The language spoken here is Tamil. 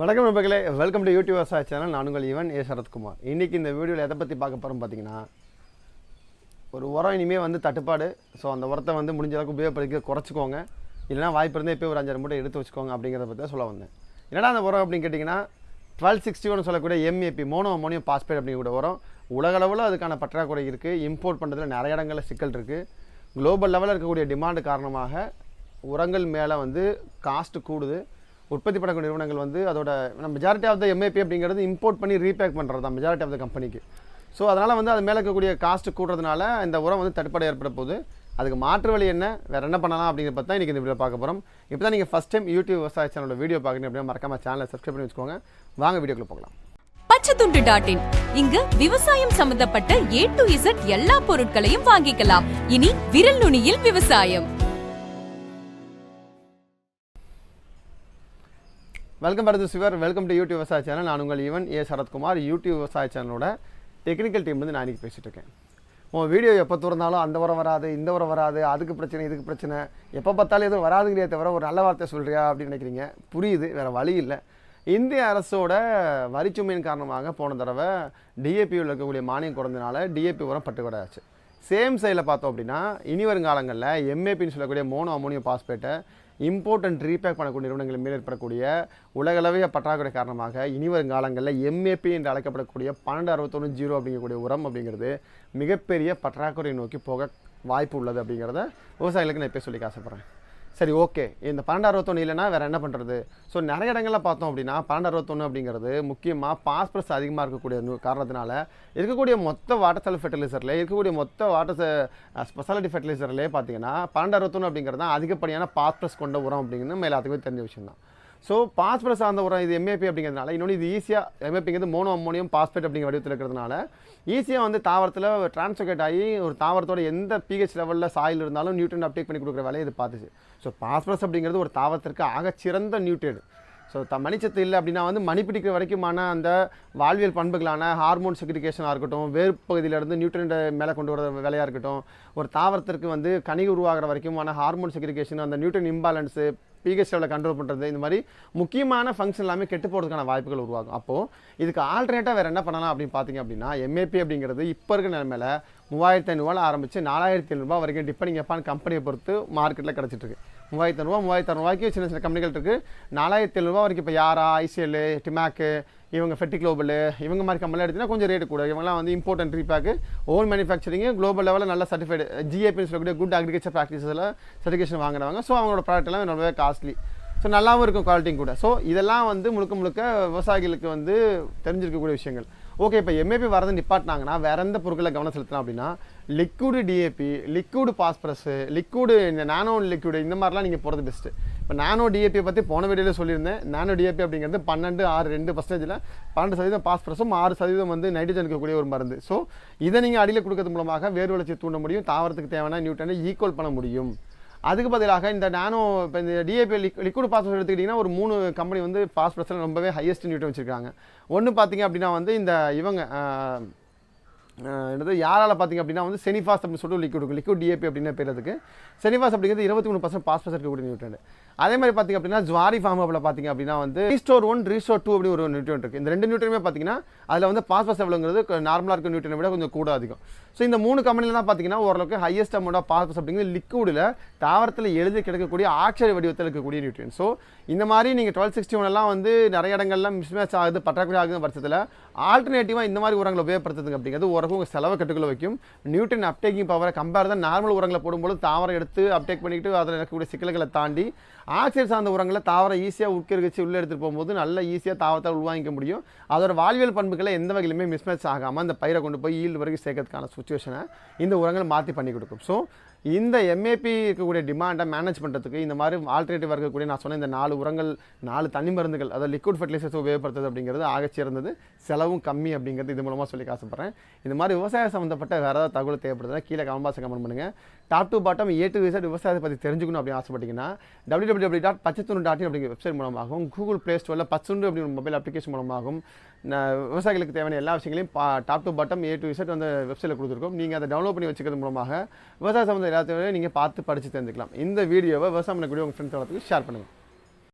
வணக்கம் நண்பர்களே வெல்கம் டு யூடியூப் விவசாய சேனல் நான் உங்கள் ஈவன் ஏ. சரத்குமார். இன்றைக்கி இந்த வீடியோவில் எதை பற்றி பார்க்க போகிறோம் பார்த்தீங்கன்னா ஒரு உரம் இனிமேல் வந்து தட்டுப்பாடு. ஸோ அந்த உரத்தை வந்து முடிஞ்ச அளவுக்கு உபயோகப்படுத்தி குறைச்சிக்கோங்க. இல்லைனா வாய்ப்பு இருந்தால் இப்போ ஒரு அஞ்சாறு மூட்டை எடுத்து வச்சுக்கோங்க அப்படிங்கிறத பற்றி சொல்ல வந்தேன். என்னடா அந்த உரம் அப்படின்னு கேட்டிங்கன்னா டுவெல் சிக்ஸ்டி ஒன் சொல்லக்கூடிய எம்ஏபி மோனோ அமோனியம் பாஸ்பேட் அப்படிங்கிற உரம். உலகளவில் அதுக்கான பற்றாக்குறை இருக்குது இம்போர்ட் பண்ணுறதுல நிறைய இடங்களில் சிக்கல் இருக்குது குளோபல் லெவலில் இருக்கக்கூடிய டிமாண்டு காரணமாக உரங்கள் மேலே வந்து காஸ்ட்டு கூடுது. உற்பத்தி பண்ணக்கூடிய நிறுவனங்கள் வந்து அதோட நம்ம மெஜாரிட்டி ஆஃப் த எம்ஏபி அப்படிங்கிறது இம்போர்ட் பண்ணி ரீபேக் பண்ணுறது தான் மெஜாரிட்டி ஆஃப் த கம்பெனிக்கு ஸோ அதனால் வந்து அது மேலே இருக்கக்கூடிய காஸ்ட்டு கூடுறதுனால இந்த உரம் வந்து தட்டுப்பாடு ஏற்பட போகுது. அதுக்கு மாற்று வழி என்ன? வேறு என்ன பண்ணலாம் அப்படிங்கிறத பற்றி தான் இன்றைக்கி இந்த வீடியோ பார்க்க போகிறோம் இப்போ தான் நீங்கள் ஃபஸ்ட் டைம் யூடியூப் விவசாய சேனலோட வீடியோ பார்க்குறீங்க அப்படின்னா மறக்காம சேனலை சப்ஸ்கிரைப் பண்ணி வச்சுக்கோங்க. வாங்க வீடியோக்குள்ள போகலாம். பச்சைத்துண்டு டாட் இன் இங்கு விவசாயம் சம்பந்தப்பட்ட ஏ டு இசட் எல்லா பொருட்களையும் வாங்கிக்கலாம். இனி விரல் நுனியில் விவசாயம். வெல்கம் பரது சிவர் வெல்கம் டு யூடியூப் விவசாய சேனல் நான் உங்கள் ஈவன் ஏ சரத்குமார் யூடியூப் விவசாய சேனலோட டெக்னிக்கல் டீம் வந்து நான் இன்றைக்கி பேசிகிட்டு இருக்கேன். உன் வீடியோ எப்போ திறந்தாலும் அந்த உரம் வராது இந்த உரம் வராது அதுக்கு பிரச்சனை இதுக்கு பிரச்சனை. எப்போ பார்த்தாலும் எதுவும் வராதுங்கிறே தவிர ஒரு நல்ல வார்த்தை சொல்கிறியா அப்படின்னு நினைக்கிறீங்க? புரியுது வேறு வழி இல்லை. இந்திய அரசோட வரிச்சுமையின் காரணமாக போன தடவை டிஏபியில் இருக்கக்கூடிய மானியம் குறைந்தனால டிஏபி உரம் பட்டுக்கொடையாச்சு சேம் சைடில் பார்த்தோம் அப்படின்னா இனி வருங்காலங்களில் எம்ஏபின்னு சொல்லக்கூடிய மோனோ அமோனியம் பாஸ்பேட்டை இம்போர்ட் அண்ட் ரீபேக் பண்ணக்கூடிய நிறுவனங்கள் மேல் ஏற்படக்கூடிய உலகளவிய பற்றாக்குறை காரணமாக இனி வரும் காலங்களில் எம்ஏபி என்று அழைக்கப்படக்கூடிய பன்னெண்டு அறுபத்தொன்று ஜீரோ அப்படிங்கக்கூடிய உரம் அப்படிங்கிறது மிகப்பெரிய பற்றாக்குறை நோக்கி போக வாய்ப்பு உள்ளது அப்படிங்கிறத விவசாயிகளுக்கு நான் இப்போ சொல்லி ஆசைப்பட்றேன் சரி ஓகே. இந்த பன்னெண்டு அறுபத்தொன்று இல்லைன்னா வேறு என்ன பண்ணுறது ஸோ நிறைய இடங்களில் பார்த்தோம் அப்படின்னா பன்னெண்டு அறுபத்தொன்று அப்படிங்கிறது முக்கியமாக பாஸ்பரஸ் அதிகமாக இருக்கக்கூடிய காரணத்தினால இருக்கக்கூடிய மொத்த வாட்டர் செல் ஃபெர்டிலைசரில் இருக்கக்கூடிய மொத்த வாட்டர் ஸ்பெஷாலிட்டி ஃபெர்டிலைசர்லேயே பார்த்தீங்கன்னா பன்னெண்டு அறுபத்தொன்று அப்படிங்கிறது தான் அதிகப்படியான பாஸ்பரஸ் கொண்ட உரம் அப்படிங்கிறது நம்ம எல்லாத்துக்குமே தெரிஞ்ச விஷயம் தான் ஸோ பாஸ்பரஸ் சார்ந்த உரம் இது எம்ஏபி அப்படிங்கிறதுனால இன்னொன்று இது ஈஸியாக எம்ஏபிங்கிறது மோனோ அம்மோனியம் பாஸ்பேட் அப்படிங்கிற வடிவத்தில் இருக்கிறதுனால ஈஸியாக வந்து தாவரத்தில் டிரான்ஸ்லோகேட் ஆகி ஒரு தாவரத்தோட எந்த பிஹெச் லெவலில் சாயில் இருந்தாலும் நியூட்ரன் அப்டேக் பண்ணி கொடுக்குற வேலையை இது பார்த்துச்சு. ஸோ பாஸ்பரஸ் அப்படிங்கிறது ஒரு தாவரத்திற்கு ஆகச்சிறந்த நியூட்ரியன் ஸோ த மணிச்சத்து இல்லை அப்படின்னா வந்து மணி பிடிக்கிற வரைக்குமான அந்த வாழ்வியல் பண்புகளான ஹார்மோன் செக்ரிகேஷனாக இருக்கட்டும் வேறு பகுதியிலேருந்து மேலே கொண்டு வர வேலையாக இருக்கட்டும் ஒரு தாவரத்திற்கு வந்து கனி உருவாகிற வரைக்குமான ஹார்மோன் செக்ரிகேஷன் அந்த நியூட்ரன் இம்பாலன்ஸு பிஹெச் லெவலில் கண்ட்ரோல் பண்ணுறது இந்த மாதிரி முக்கியமான ஃபங்க்ஷன் எல்லாமே கெட்டு போகிறதுக்கான வாய்ப்புகள் உருவாகும். அப்போது இதுக்கு ஆல்டர்னேட்டாக வேறு என்ன பண்ணலாம் அப்படின்னு பார்த்தீங்க அப்படின்னா எம்ஏபி அப்படிங்கிறது இப்போ இருக்கிற நிலமையில மூவாயிரத்தி ஐநூறுவாவில் ஆரம்பித்து நாலாயிரத்தி ஐநூறுபா வரைக்கும் டிப்பனிங் எப்பான்னு கம்பெனியை பொறுத்து மார்க்கெட்டில் கிடச்சிட்டு இருக்கு. மூவாயிரத்து ரூபா மூவாயிரத்து அறுநூறுவாய்க்கு சின்ன சின்ன கம்பெனிகள் இருக்குது நாலாயிரத்தி எழுநூறுவா வரைக்கும் இப்போ யாரா ஐசிஎல் டிமாக்கு இவங்க ஃபெட்டி குளோபல் இவங்க மாதிரி கம்பெனிலாம் எடுத்தீங்கன்னா கொஞ்சம் ரேட்டு கூட. இவங்கலாம் வந்து import and repack own manufacturing global லெவலில் நல்ல சர்டிஃபைடு ஜிஏபின்னு சொல்லக்கூடிய குட் அக்ரிகல்ச்சர் ப்ராக்டிஸில் சர்டிஃபிகேஷன் வாங்குறவங்க ஸோ அவங்களோட ப்ராடக்ட் எல்லாம் ரொம்பவே காஸ்ட்லி ஸோ நல்லாவும் இருக்கும் குவாலிட்டியும் கூட. ஸோ இதெல்லாம் வந்து முழுக்க முழுக்க விவசாயிகளுக்கு வந்து தெரிஞ்சிருக்கக்கூடிய விஷயங்கள். ஓகே இப்போ எம்ஏபி வரது நிப்பாட்டினாங்கன்னா வேற எந்த பொருட்களை கவனம் செலுத்தலாம் அப்படின்னா liquid DAP liquid phosphorus liquid இந்த நானோ லிக்விடு இந்த மாதிரிலாம் நீங்கள் போகிறது பெஸ்ட்டு இப்போ நானோ டிஏபியை பற்றி போன வீடியோவில் சொல்லியிருந்தேன். நானோ டிஏபி அப்படிங்கிறது பன்னெண்டு ஆறு ரெண்டு பர்சன்டேஜில் பன்னெண்டு சதவீதம் பாஸ்பரஸும் ஆறு சதவீதம் வந்து நைட்ரஜன் இருக்கக்கூடிய ஒரு மருந்து. ஸோ இதை நீங்கள் அடியில் கொடுக்கறது மூலமாக வேர் வளர்ச்சியை தூண்ட முடியும் தாவரத்துக்கு தேவையான நியூட்டனை ஈக்குவல் பண்ண முடியும். அதுக்கு பதிலாக இந்த நானோ இப்போ இந்த டிஏபி லிக்விட் பாஸ்பரஸ் எடுத்துக்கிட்டிங்கன்னா ஒரு மூணு கம்பெனி வந்து பாஸ்பரஸில் ரொம்பவே ஹையஸ்ட் நியூட்டன் வச்சுருக்காங்க. ஒன்று பார்த்தீங்க அப்படின்னா வந்து இந்த இவங்க என்னது யாரால் பார்த்தீங்க அப்படின்னா வந்து செனிஃபாஸ் அப்படின்னு சொல்லிட்டு லிக்விட் இருக்கும் லிக்விட் டிஏபி அப்படின்னு பேர் அதுக்கு. செனிஃபாஸ் அப்படிங்கிறது இருபத்தி மூணு பர்சன்ட் பாஸ்பரஸ் இருக்கக்கூடிய நியூட்ரண்ட் அதே மாதிரி பார்த்தீங்க அப்படின்னா ஜுவாரி ஃபார்ம் அப்பில் பார்த்தீங்க அப்படின்னா வந்து ரீஸ்டோர் ஒன் ரீஸ்டோர் டூ அப்படி ஒரு நியூட்ரன் இருக்குது இந்த ரெண்டு நியூட்ரனுமே பார்த்தீங்கன்னா அதில் வந்து பாஸ்பரஸ் எவ்வளோங்கிறது நார்மலாக இருக்க நியூட்ரனை விட கொஞ்சம் கூட அதிகம். ஸோ இந்த மூணு கம்பெனிலாம் பார்த்தீங்கன்னா ஓரளவுக்கு ஹையஸ்ட் அமௌண்ட் ஆஃப் பாஸ்பரஸ் அப்படிங்கிறது லிக்விடில் தாவரத்தில் எழுதி கிடைக்கக்கூடிய ஆக்சைடு வடிவத்தில் இருக்கக்கூடிய நியூட்ரியன் ஸோ இந்த மாதிரி நீங்கள் டுவெல் சிக்ஸ்டி ஒன்லாம் வந்து நிறைய இடங்கள்லாம் மிஸ்மேட்ச் ஆகுது பற்றாக்குறை ஆகுது பட்சத்தில் ஆல்டர்னேட்டிவாக இந்த மாதிரி உரங்களை உபயோகப்படுத்துறது அப்படிங்கிறது ஓரளவுக்கு உங்கள் செலவை கட்டுக்குள்ள வைக்கும். நியூட்ரன் அப்டேக்கிங் பவரை கம்பேர் தான் நார்மல் உரங்களை போடும்போது தாவரம் எடுத்து அப்டேக் பண்ணிக்கிட்டு அதில் இருக்கக்கூடிய சிக்கல்களை தாண்டி ஆக்சைடு சார்ந்த உரங்களை தாவரம் ஈஸியாக உட்கரிச்சு உள்ளே எடுத்துகிட்டு போகும்போது நல்ல ஈஸியாக தாவரத்தை உள்வாங்கிக்க முடியும். அதோட வாழ்வியல் பண்புகளை எந்த வகையிலுமே மிஸ்மேட்ச் ஆகாமல் அந்த பயிரை கொண்டு போய் ஈல்டு வரைக்கும் சேர்க்கறதுக்கான சுச்சுவேஷனை இந்த உரங்கள் மாற்றி பண்ணி கொடுக்கும். ஸோ இந்த எம்ஏபி இருக்கக்கூடிய டிமாண்டை மேனேஜ் பண்ணுறதுக்கு இந்த மாதிரி ஆல்டர்னேட்டிவ் இருக்கக்கூடிய நான் சொன்ன இந்த நாலு உரங்கள் நாலு தனி மருந்துகள் அதாவது லிக்விட் ஃபர்டிலைசர்ஸ் உபயோகப்படுத்துறது அப்படிங்கிறது ஆகச்சிறந்தது செலவும் கம்மி அப்படிங்கிறது இது மூலமாக சொல்லி காசுப்படுறேன். இந்த மாதிரி விவசாய சம்மந்தப்பட்ட வேறு ஏதாவது தகவல் தேவைப்படுதுன்னா கீழே கமெண்ட் பாக்ஸ் கமெண்ட் பண்ணுங்கள் top to bottom A to Z விவசாயத்தை பற்றி தெரிஞ்சுக்கணும் அப்படின்னு ஆசைப்பட்டீங்கன்னா W W dot Pachathundu dot அப்படிங்கிற வெப்சைட் மூலமாகவும் கூகுள் ப்ளே ஸ்டோரில் பச்சுண்டு அப்படிங்கிற மொபைல் அப்ளிகேஷன் மூலமாகவும் விவசாயிகளுக்கு தேவையான எல்லா விஷயங்களையும் பா top to bottom A to Z அந்த வெப்சைட்டில் கொடுத்துருக்கோம். நீங்கள் அதை டவுன்லோட் பண்ணி வச்சுக்கிறது மூலமாக விவசாய சம்மந்த எல்லாத்தையும் நீங்கள் பார்த்து படித்து தெரிஞ்சுக்கலாம். இந்த வீடியோவை விவசாயம் பண்ணக்கூடிய உங்கள் ஃப்ரெண்ட்ஸ் ஷேர் பண்ணுங்கள்